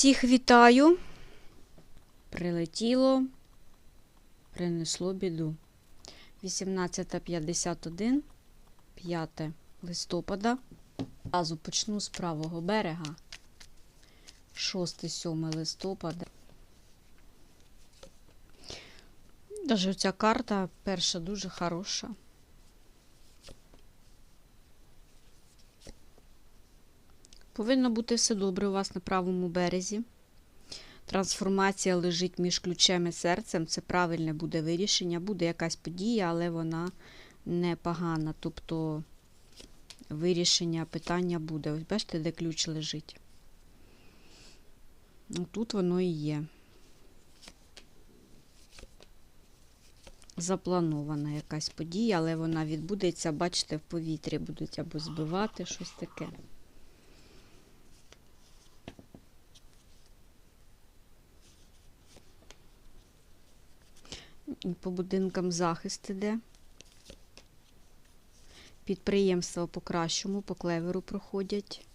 Всіх вітаю. Прилетіло, принесло біду. 18.51, 5 листопада. Разу почну з правого берега. 6-7 листопада. Даже ця карта перша дуже хороша. Повинно бути все добре у вас на правому березі. Трансформація лежить між ключем і серцем. Це правильне буде вирішення. Буде якась подія, але вона не погана. Тобто вирішення питання буде. Ось бачите, де ключ лежить. Ну, Тут воно і є. Запланована якась подія, але вона відбудеться, бачите, в повітрі будуть або збивати щось таке. По будинкам захист іде. Підприємства по кращому, по клеверу проходять.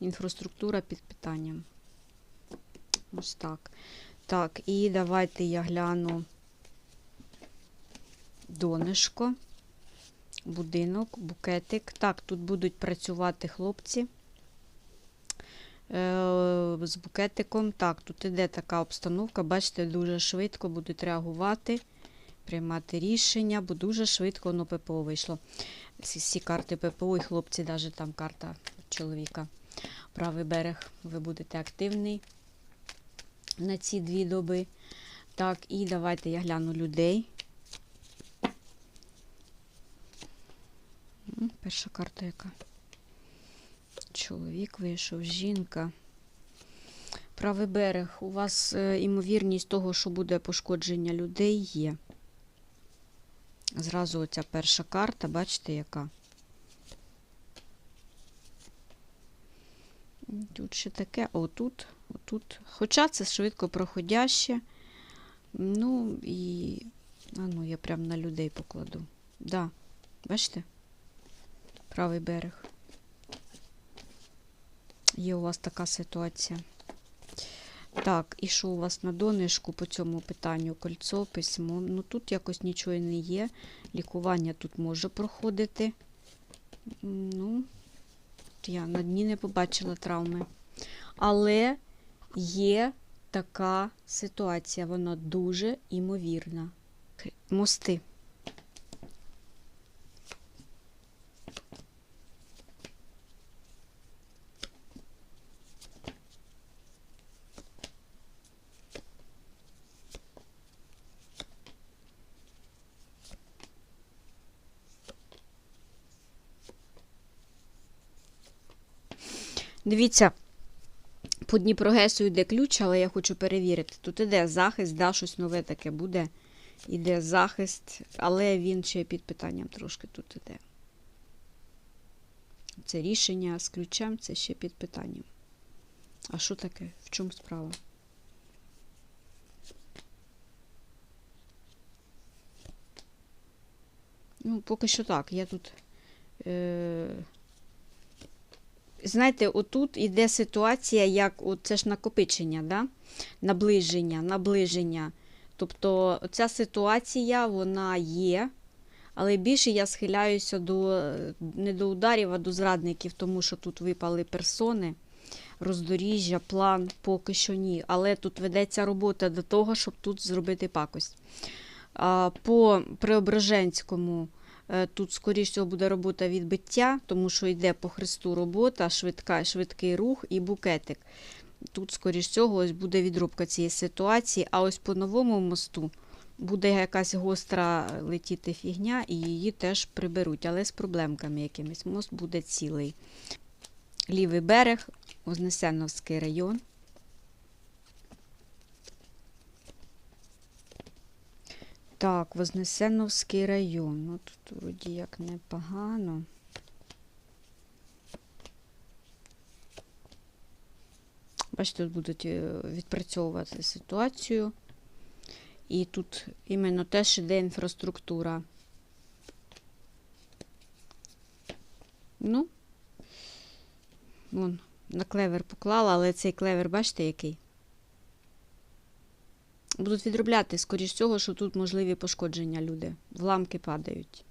Інфраструктура під питанням. Ось так. Так, і давайте я гляну донишко, будинок, букетик. Так, тут будуть працювати хлопці з букетиком. Так, тут іде така обстановка, бачите, дуже швидко будуть реагувати, приймати рішення, бо дуже швидко воно ППО вийшло. Всі карти ППО і хлопці, навіть там карта чоловіка. Правий берег, ви будете активний на ці дві доби. Так, і давайте я гляну людей. Перша карта яка? Чоловік вийшов, жінка. Правий берег. У вас е, імовірність того, що буде пошкодження людей, є. Зразу оця перша карта, бачите, яка? Тут ще таке, отут, отут. Хоча це швидко проходяще. Ну і. А ну, я прям на людей покладу. Да, бачите? Правий берег. Є у вас така ситуація. Так, і що у вас на донишку по цьому питанню? Кольцо, письмо. Ну тут якось нічого не є. Лікування тут може проходити. Ну, я на дні не побачила травми. Але є така ситуація, вона дуже імовірна. Мости. Дивіться, по Дніпрогесу йде ключ, але я хочу перевірити. Тут іде захист, да, щось нове таке буде. Іде захист, але він ще під питанням трошки тут іде. Це рішення з ключем, це ще під питанням. А що таке? В чому справа? Ну, поки що так. Я тут. Е- Знаєте, отут іде ситуація, як от це ж накопичення, да? наближення, наближення. Тобто ця ситуація вона є, але більше я схиляюся до не до ударів, а до зрадників, тому що тут випали персони, роздоріжжя, план поки що ні. Але тут ведеться робота до того, щоб тут зробити пакость. По Преображенському. Е, Тут, скоріш всього, буде робота відбиття, тому що йде по хресту робота, швидка, швидкий рух і букетик. Тут, скоріш всього, ось буде відробка цієї ситуації, а ось по новому мосту буде якась гостра летіти фігня, і її теж приберуть, але з проблемками якимись. Мост буде цілий. Лівий берег, Вознесеновський район. Так, Вознесеновський район. Ну, тут вроді як непогано. Бачите, тут будуть е, відпрацьовувати ситуацію. І тут іменно теж іде інфраструктура. Ну, вон, На клевер поклала, але цей клевер, бачите, який? Будуть відробляти, скоріш всього, що тут можливі пошкодження люди. Вламки падають.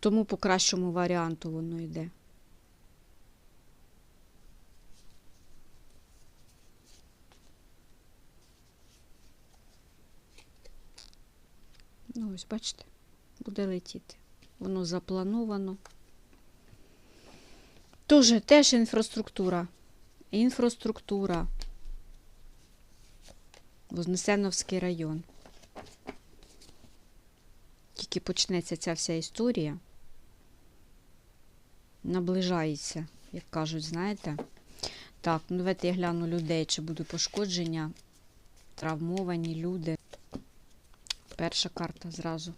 Тому по кращому варіанту воно йде. Ну, ось, бачите, буде летіти. Воно заплановано. Тоже теж інфраструктура. Інфраструктура. Вознесеновський район. Тільки почнеться ця вся історія. Наближається, як кажуть, знаєте. Так, ну давайте я гляну людей, чи будуть пошкодження, травмовані люди. Перша карта зразу.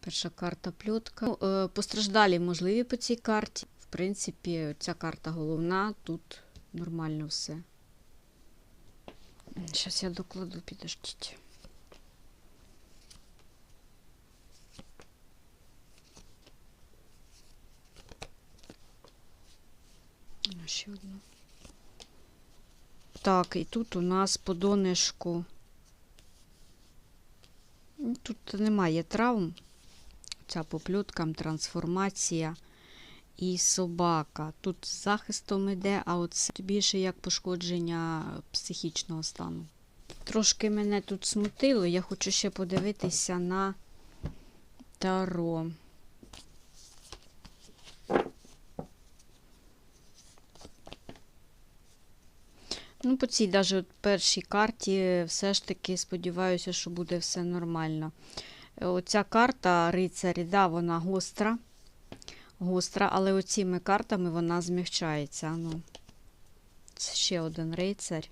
Перша карта пльотка. Ну, е, Постраждалі можливі по цій карті. Принципі, ця карта головна, тут нормально все. Зараз я докладу, підождіть. Ну, Ще одну. Так, і тут у нас по донишку. Ну, Тут немає травм. Ця по плюткам, трансформація і собака. Тут з захистом іде, а от більше як пошкодження психічного стану. Трошки мене тут смутило. Я хочу ще подивитися на таро. Ну, по цій даже от першій карті все ж таки сподіваюся, що буде все нормально. Е, Оця карта рицарі, да, вона гостра, гостра, але оціми картами вона змягчається. Ну, ще один рицар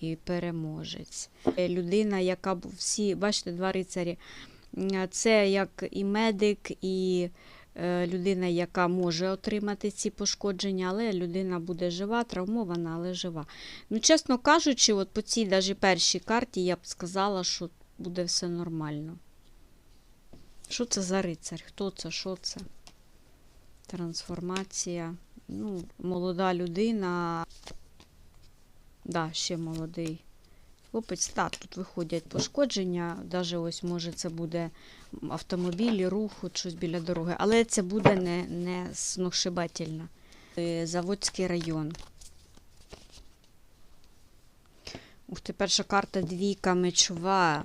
і переможець. Е, Людина, яка всі, бачите, два рицарі. Це як і медик, і е, людина, яка може отримати ці пошкодження, але людина буде жива, травмована, але жива. Ну, чесно кажучи, от по цій даже першій карті я б сказала, що буде все нормально. Що це за рицар? Хто це? Що це? Трансформація. Ну, молода людина. Да, ще молодий. Хлопець, так, тут виходять пошкодження. Даже ось, може, це буде автомобілі, рух, щось біля дороги. Але це буде не, не сногсшибательно. Е, Заводський район. Ух ти, перша карта двійка мечова.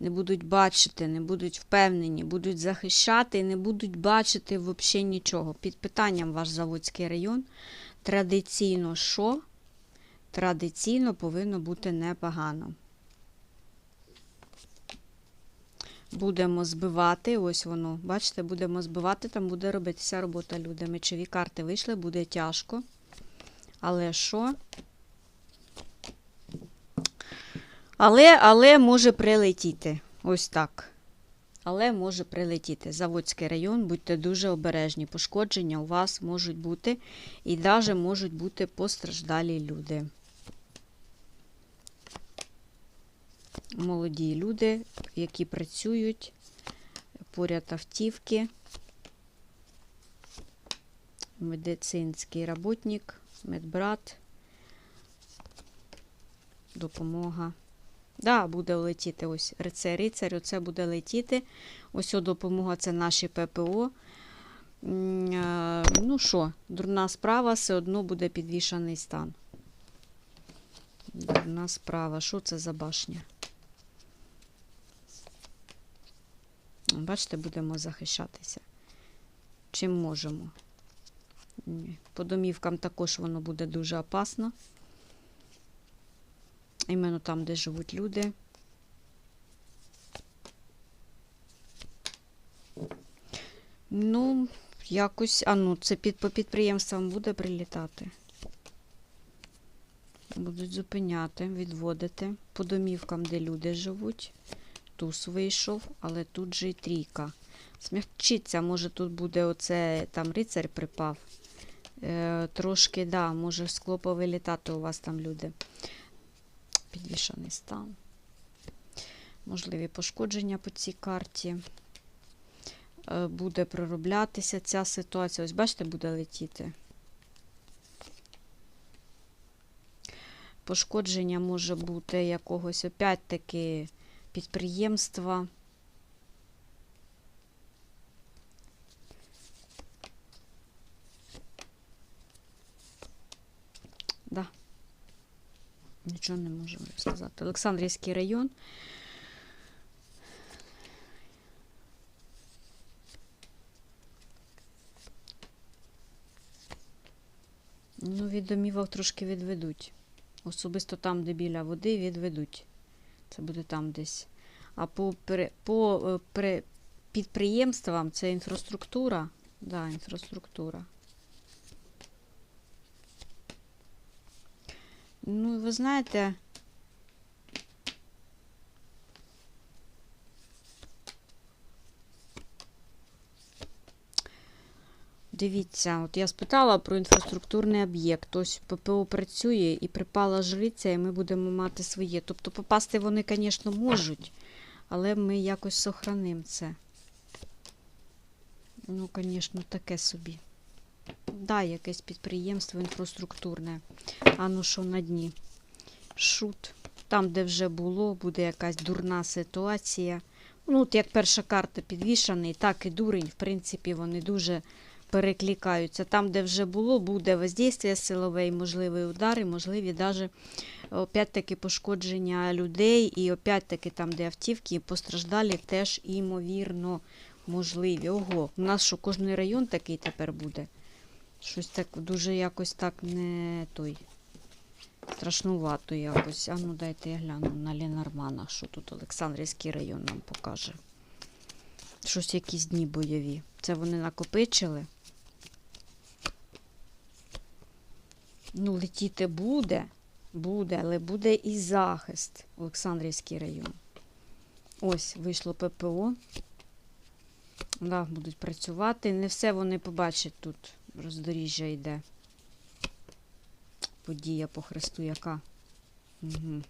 Не будуть бачити, не будуть впевнені, будуть захищати і не будуть бачити взагалі нічого. Під питанням ваш Заводський район. Традиційно що? Традиційно повинно бути непогано. Будемо збивати, ось воно, бачите, будемо збивати, там буде робитися робота люди. Мечові карти вийшли, буде тяжко. Але що? Але, але може прилетіти. Ось так. Але може прилетіти. Заводський район, будьте дуже обережні. Пошкодження у вас можуть бути, і навіть можуть бути постраждалі люди. Молоді люди, які працюють, поряд автівки, медицинський роботник, медбрат, допомога. Да, буде летіти ось це рицарь, оце буде летіти. Ось о допомога це наші ППО. Е, Ну що, дурна справа, все одно буде підвішаний стан. Дурна справа. Що це за башня? Бачите, будемо захищатися. Чим можемо. По домівкам також воно буде дуже опасно. Іменно там, де живуть люди. Ну, якось, а ну, це під, по підприємствам буде прилітати. Будуть зупиняти, відводити по домівкам, де люди живуть. Туз вийшов, але тут же і трійка. Смягчиться, може тут буде оце, там рицарь припав. Е, трошки, да, може скло повилітати у вас там люди. Підвішаний стан. Можливі пошкодження по цій карті. е, буде пророблятися ця ситуація. Ось бачите, буде летіти. Пошкодження може бути якогось опять-таки підприємства. Да. Нічого не можу сказати. Олександрівський район. Ну, від домівок трошки відведуть. Особисто там, де біля води, відведуть. Це буде там десь. А по, по е, підприємствам це інфраструктура. Да, інфраструктура. Ну, ви знаєте. Дивіться, от я спитала про інфраструктурний об'єкт. Ось ППО працює і припала жриця, і ми будемо мати своє. Тобто попасти вони, звісно, можуть, але ми якось сохранимо це. Ну, звісно, таке собі. Да, якесь підприємство інфраструктурне. А ну що на дні? Шут. Там, де вже було, буде якась дурна ситуація. Ну, от як перша карта підвішаний, так і дурень, в принципі, вони дуже перекликаються. Там, де вже було, буде воздействие силове, і можливі удари, можливі навіть опять-таки пошкодження людей, і опять-таки там, де автівки постраждалі, теж імовірно можливі. Ого, у нас що кожний район такий тепер буде? Щось так дуже якось так не той. Страшнувато якось. А ну дайте я гляну на Ленормана, що тут Олександрівський район нам покаже. Щось якісь дні бойові. Це вони накопичили. Ну, летіти буде, буде, але буде і захист. Олександрівський район. Ось вийшло ППО. Да, будуть працювати. Не все вони побачать тут. Роздоріжжя йде. Подія по хресту яка. Угу.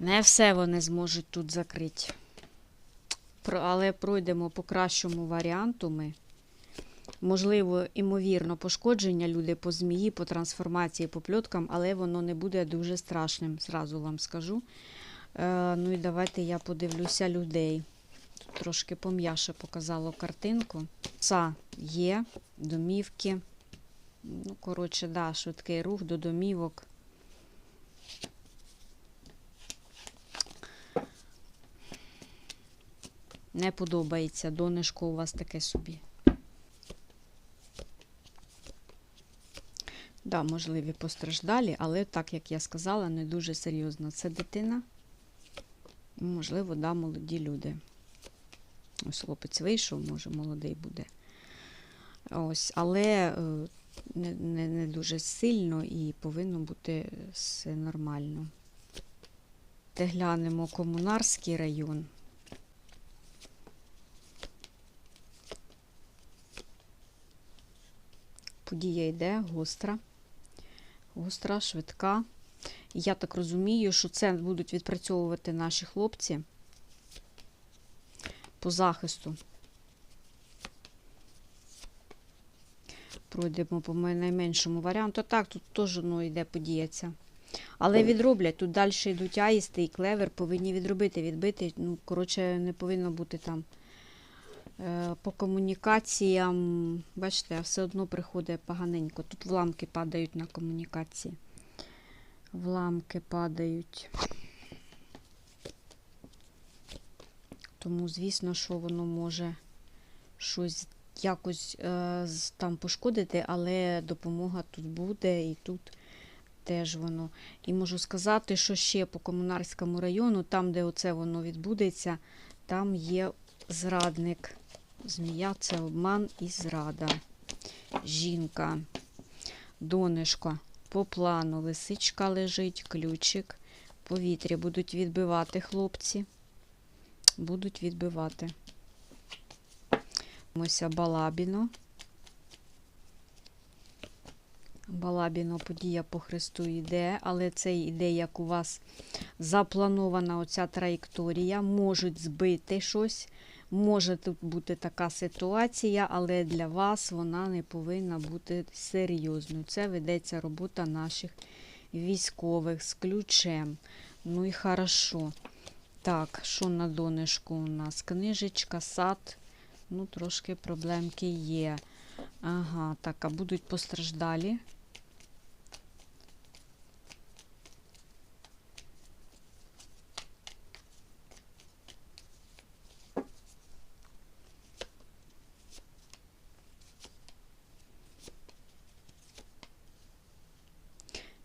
Не все вони зможуть тут закрити. Але пройдемо по кращому варіанту ми. Можливо, імовірно, пошкодження люди по змії, по трансформації, по пльоткам, але воно не буде дуже страшним, зразу вам скажу. Е, ну і давайте я подивлюся людей. Трошки пом'яше показало картинку. Пса є, домівки. Ну, коротше, да, швидкий рух до домівок. Не подобається. Донечко у вас таке собі. Да, можливі постраждалі, але так, як я сказала, не дуже серйозно. Це дитина. Можливо, да, молоді люди. Ось хлопець вийшов, може, молодий буде. Ось, але е, не, не, не дуже сильно і повинно бути все нормально. Те глянемо комунарський район. Подія йде гостра. Гостра, швидка. Я так розумію, що це будуть відпрацьовувати наші хлопці по захисту. Пройдемо по найменшому варіанту. Так, тут теж ну, йде подіяться. Але відроблять. Тут далі йдуть аїсти і клевер, повинні відробити, відбити. Ну, коротше, не повинно бути там. Е, По комунікаціям, бачите, все одно приходить поганенько. Тут вламки падають на комунікації. Вламки падають. Тому, звісно, що воно може щось якось е, там пошкодити, але допомога тут буде і тут теж воно. І можу сказати, що ще по комунарському району, там, де оце воно відбудеться, там є зрадник. Змія це обман і зрада. Жінка, донешка. По плану лисичка лежить, ключик. Повітря будуть відбивати хлопці. Будуть відбивати. Мося Балабіно. Балабіно подія по Христу йде, але це йде як у вас запланована оця траєкторія, можуть збити щось. Може тут бути така ситуація, але для вас вона не повинна бути серйозною. Це ведеться робота наших військових з ключем. Ну і хорошо. Так, що на донышку у нас? Книжечка, сад. Ну, трошки проблемки є. Ага, так, а будуть постраждалі.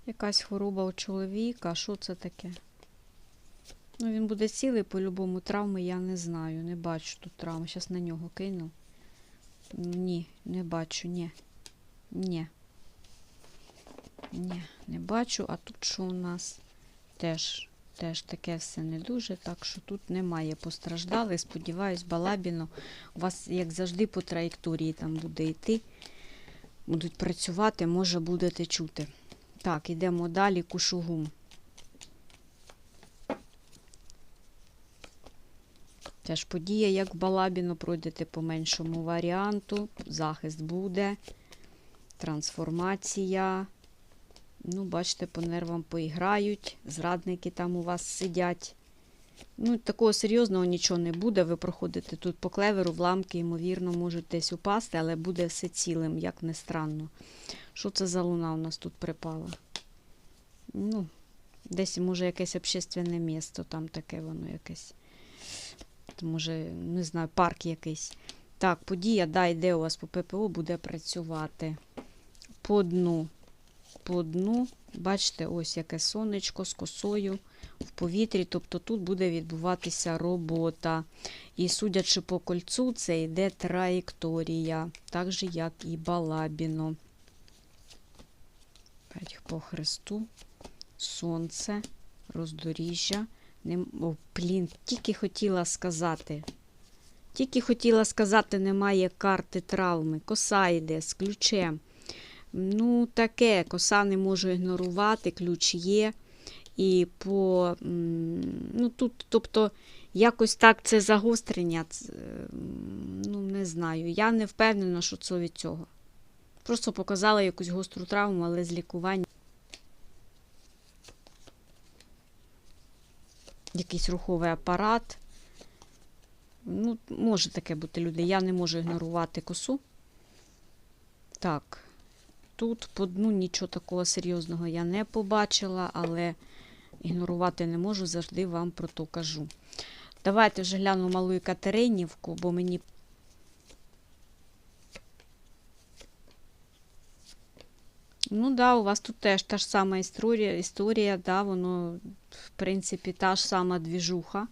Якась хвороба у чоловіка. Що це таке? Ну, він буде цілий, по-любому травми я не знаю. Не бачу тут травми. Зараз на нього кину. Ні, не бачу, ні. Ні. Ні, не бачу. А тут що у нас? Теж, теж таке все не дуже, так що тут немає постраждалих. Сподіваюсь, балабіно. У вас, як завжди, по траєкторії там буде йти. Будуть працювати, може будете чути. Так, йдемо далі. Кушугум. Теж подія, як в Балабіно, пройдете по меншому варіанту. Захист буде. Трансформація. Ну, бачите, по нервам поіграють. Зрадники там у вас сидять. Ну, такого серйозного нічого не буде. Ви проходите тут по клеверу, вламки, ймовірно, можуть десь упасти, але буде все цілим, як не странно. Що це за луна у нас тут припала? Ну, десь, може, якесь общественне місто, там таке воно якесь. Може, не знаю, парк якийсь. Так, подія, да, йде у вас по ППО, буде працювати. По дну. По дну, бачите, ось яке сонечко з косою в повітрі. Тобто тут буде відбуватися робота. І судячи по кольцу, це йде траєкторія, так же, як і Балабіно. По хресту, сонце, роздоріжжя. Не, о, блін, тільки хотіла сказати. Тільки хотіла сказати, немає карти травми. Коса йде з ключем. Ну, таке, коса не можу ігнорувати, ключ є. І по, ну, тут, тобто, якось так це загострення, ну, не знаю. Я не впевнена, що це від цього. Просто показала якусь гостру травму, але з лікуванням. Якийсь руховий апарат. Ну, може таке бути люди. Я не можу ігнорувати косу. Так, тут по дну нічого такого серйозного я не побачила, але ігнорувати не можу, завжди вам про то кажу. Давайте вже гляну малу Катеринівку, бо мені. Ну да, у вас тут теж та ж сама історія, історія, да, воно, в принципі, та ж сама двіжуха.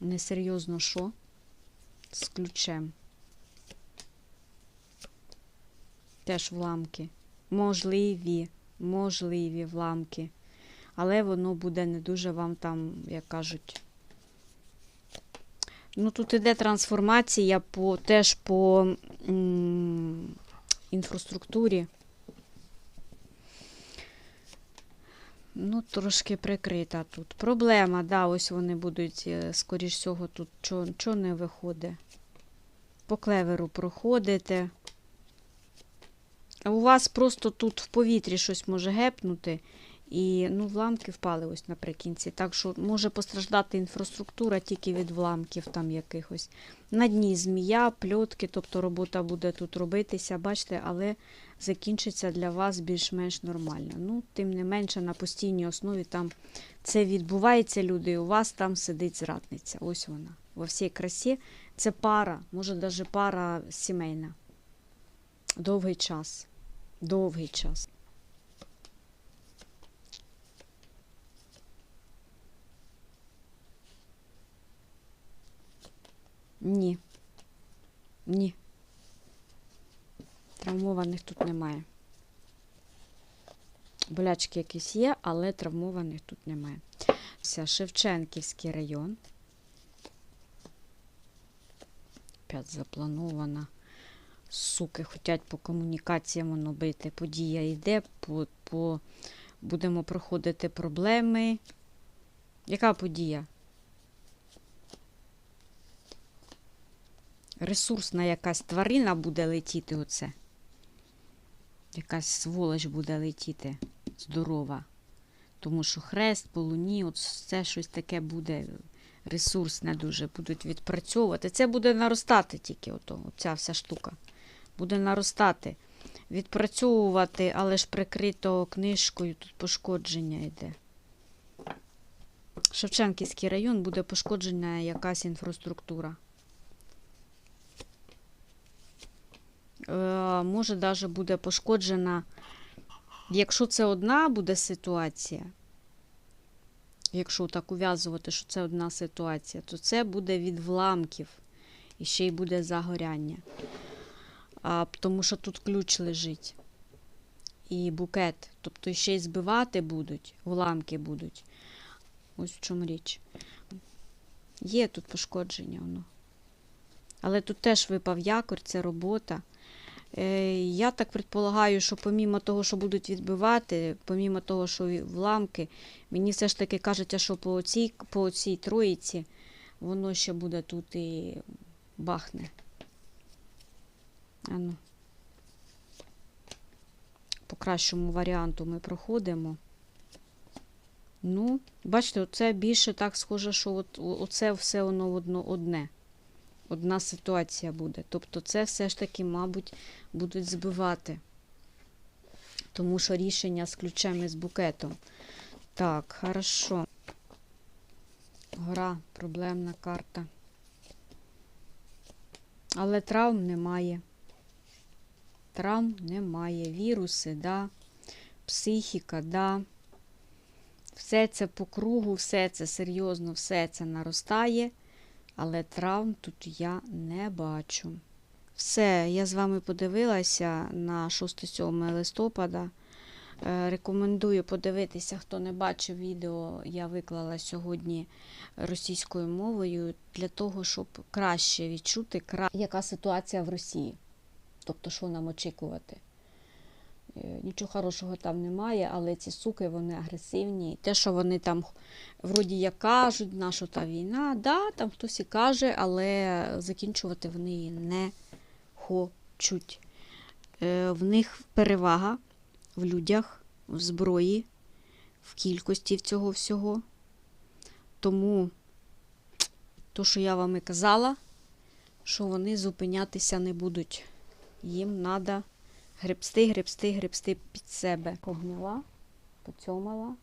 Несерйозно що? З ключем. Теж вламки. Можливі, можливі вламки. Але воно буде не дуже вам там, як кажуть. Ну, тут іде трансформація по, теж по м, інфраструктурі. Ну, трошки прикрита тут. Проблема, да, ось вони будуть, е, скоріш всього, тут чого не виходить. По клеверу проходите. А у вас просто тут в повітрі щось може гепнути. І ну, вламки впали ось наприкінці. Так що може постраждати інфраструктура тільки від вламків там якихось. На дні змія, пльотки, тобто робота буде тут робитися, бачите, але закінчиться для вас більш-менш нормально. Ну, тим не менше, на постійній основі там це відбувається, люди, і у вас там сидить зрадниця. Ось вона. Во всій красі. Це пара, може навіть пара сімейна. Довгий час. Довгий час. Ні. Ні. Травмованих тут немає. Болячки якісь є, але травмованих тут немає. Це Шевченківський район. Опять запланована. Суки хочуть по комунікаціям воно бити. Подія йде по, по, будемо проходити проблеми. Яка подія? Ресурсна якась тварина буде летіти оце. Якась сволоч буде летіти здорова. Тому що хрест по луні, от це щось таке буде ресурсне дуже, будуть відпрацьовувати. Це буде наростати тільки, ото, оця вся штука. Буде наростати. Відпрацьовувати, але ж прикрито книжкою, тут пошкодження йде. Шевченківський район буде пошкоджена якась інфраструктура. Може, навіть буде пошкоджена, якщо це одна буде ситуація, якщо так ув'язувати, що це одна ситуація, то це буде від вламків і ще й буде загоряння. А, тому що тут ключ лежить. І букет. Тобто ще й збивати будуть, уламки будуть. Ось в чому річ. Є тут пошкодження воно. Але тут теж випав якорь, це робота. Е, я так предполагаю, що помімо того, що будуть відбивати, помімо того, що вламки, мені все ж таки кажеться, що по цій, по цій троїці воно ще буде тут і бахне. Ану. По кращому варіанту ми проходимо. Ну, бачите, оце більше так схоже, що от, оце все воно одно одне. Одна ситуація буде. Тобто це все ж таки, мабуть, будуть збивати. Тому що рішення з ключем і з букетом. Так, хорошо. Гора, проблемна карта. Але травм немає. Травм немає. Віруси, да. Психіка, да. Все це по кругу, все це серйозно, все це наростає, але травм тут я не бачу. Все, я з вами подивилася на 6-7 листопада. Е, Рекомендую подивитися, хто не бачив відео, я виклала сьогодні російською мовою для того, щоб краще відчути, яка ситуація в Росії. Тобто, що нам очікувати. Е, Нічого хорошого там немає, але ці суки вони агресивні. Те, що вони там вроді як кажуть, наша та війна, да, там хтось і каже, але закінчувати вони її не хочуть. Е, В них перевага в людях, в зброї, в кількості цього всього. Тому, то, що я вам і казала, що вони зупинятися не будуть. Їм треба гребсти, гребсти, гребсти під себе. Погняла, поцьомала.